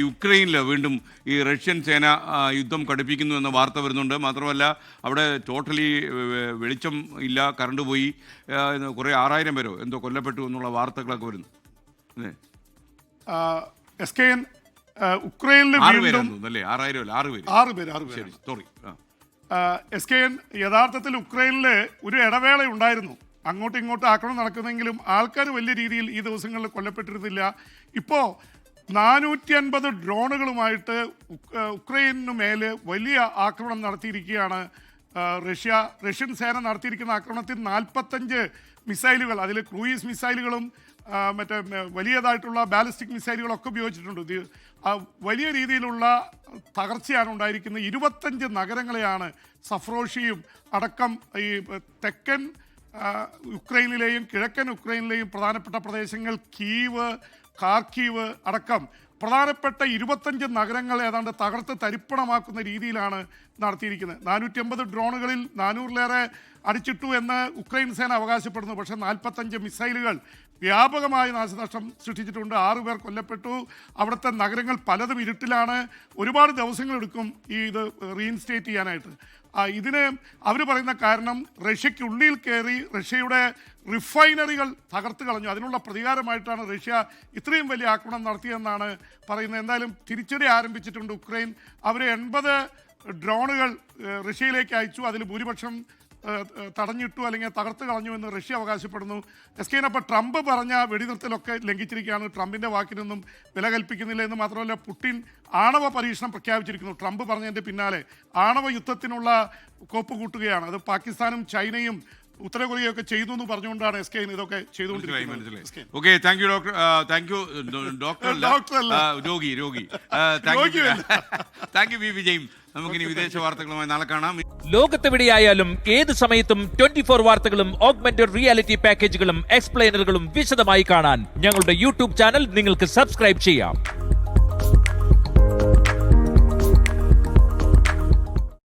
യുക്രൈനിൽ വീണ്ടും ഈ റഷ്യൻ സേന യുദ്ധം കടുപ്പിക്കുന്നു എന്ന വാർത്ത വരുന്നുണ്ട്. മാത്രമല്ല അവിടെ ടോട്ടലി വെളിച്ചം ഇല്ല കറണ്ട് പോയി കുറേ ആറായിരം പേരോ എന്തോ കൊല്ലപ്പെട്ടു എന്നുള്ള വാർത്തകളൊക്കെ വരുന്നു. അല്ലേ? എസ് കെ എൻ ഉക്രൈനിൽ അല്ലേ? ആറായിരം അല്ല? ആറ് പേര്. ആറ് പേര് ആറ് പേര് സോറി എസ് കെ എൻ യഥാർത്ഥത്തിൽ ഉക്രൈനിൽ ഒരു ഇടവേള ഉണ്ടായിരുന്നു. അങ്ങോട്ടും ഇങ്ങോട്ടും ആക്രമണം നടക്കുന്നെങ്കിലും ആൾക്കാർ വലിയ രീതിയിൽ ഈ ദിവസങ്ങളിൽ കൊല്ലപ്പെട്ടിരുന്നില്ല. ഇപ്പോൾ നാനൂറ്റി അൻപത് ഡ്രോണുകളുമായിട്ട് ഉക്രൈനു മേലെ വലിയ ആക്രമണം നടത്തിയിരിക്കുകയാണ്. റഷ്യ റഷ്യൻ സേന നടത്തിയിരിക്കുന്ന ആക്രമണത്തിൽ നാൽപ്പത്തഞ്ച് മിസൈലുകൾ അതിൽ ക്രൂയിസ് മിസൈലുകളും മറ്റേ വലിയതായിട്ടുള്ള ബാലിസ്റ്റിക് മിസൈലുകളൊക്കെ ഉപയോഗിച്ചിട്ടുണ്ട്. വലിയ രീതിയിലുള്ള തകർച്ചയാണ് ഉണ്ടായിരിക്കുന്നത്. ഇരുപത്തഞ്ച് നഗരങ്ങളെയാണ് സഫ്രോഷിയും അടക്കം ഈ തെക്കൻ യുക്രൈനിലെയും കിഴക്കൻ യുക്രൈനിലെയും പ്രധാനപ്പെട്ട പ്രദേശങ്ങൾ കീവ് കാർക്കീവ് അടക്കം പ്രധാനപ്പെട്ട ഇരുപത്തഞ്ച് നഗരങ്ങൾ ഏതാണ്ട് തകർത്ത് തരിപ്പണമാക്കുന്ന രീതിയിലാണ് നടത്തിയിരിക്കുന്നത്. നാനൂറ്റി അമ്പത് ഡ്രോണുകളിൽ നാനൂറിലേറെ അടിച്ചിട്ടു എന്ന് ഉക്രൈൻ സേന അവകാശപ്പെടുന്നു. പക്ഷേ നാൽപ്പത്തഞ്ച് മിസൈലുകൾ വ്യാപകമായ നാശനഷ്ടം സൃഷ്ടിച്ചിട്ടുണ്ട്. ആറുപേർ കൊല്ലപ്പെട്ടു. അവിടുത്തെ നഗരങ്ങൾ പലതും ഇരുട്ടിലാണ്. ഒരുപാട് ദിവസങ്ങളെടുക്കും ഈ ഇത് റീഇൻസ്റ്റേറ്റ് ചെയ്യാനായിട്ട്. ഇതിന് അവർ പറയുന്ന കാരണം റഷ്യയ്ക്കുള്ളിൽ കയറി റഷ്യയുടെ റിഫൈനറികൾ തകർത്ത് കളഞ്ഞു. അതിനുള്ള പ്രതികാരമായിട്ടാണ് റഷ്യ ഇത്രയും വലിയ ആക്രമണം നടത്തിയെന്നാണ് പറയുന്നത്. എന്തായാലും തിരിച്ചടി ആരംഭിച്ചിട്ടുണ്ട് ഉക്രൈൻ. അവർ എൺപത് ഡ്രോണുകൾ റഷ്യയിലേക്ക് അയച്ചു. അതിൽ ഭൂരിപക്ഷം തടഞ്ഞിട്ടു അല്ലെങ്കിൽ തകർത്ത് കളഞ്ഞു എന്ന് റഷ്യ അവകാശപ്പെടുന്നു. എസ് അപ്പോൾ ട്രംപ് പറഞ്ഞ വെടിനിർത്തലൊക്കെ ലംഘിച്ചിരിക്കുകയാണ്. ട്രംപിന്റെ വാക്കിനൊന്നും വില കൽപ്പിക്കുന്നില്ല എന്ന് മാത്രമല്ല പുട്ടിൻ ആണവ പരീക്ഷണം പ്രഖ്യാപിച്ചിരിക്കുന്നു. ട്രംപ് പറഞ്ഞതിന്റെ പിന്നാലെ ആണവ യുദ്ധത്തിനുള്ള കോപ്പ് കൂട്ടുകയാണ് അത് പാകിസ്ഥാനും ചൈനയും ഉത്തര കൊറിയയൊക്കെ ചെയ്തു എന്ന് പറഞ്ഞുകൊണ്ടാണ് എസ് കെ ഇതൊക്കെ ചെയ്തുകൊണ്ടിരിക്കുന്നത്. Okay thank you doctor thank you doctor രോഗി രോഗി. താങ്ക് യു താങ്ക് യു വി വിജയും നമുക്കിനി വിദേശ വാർത്തകളുമായി നാളെ കാണാം. ലോകത്തെവിടെയായാലും ഏത് സമയത്തും ട്വന്റി ഫോർ വാർത്തകളും ഓഗ്മെന്റഡ് റിയാലിറ്റി പാക്കേജുകളും എക്സ്പ്ലെയിനറുകളും വിശദമായി കാണാൻ ഞങ്ങളുടെ യൂട്യൂബ് ചാനൽ നിങ്ങൾക്ക് സബ്സ്ക്രൈബ് ചെയ്യാം.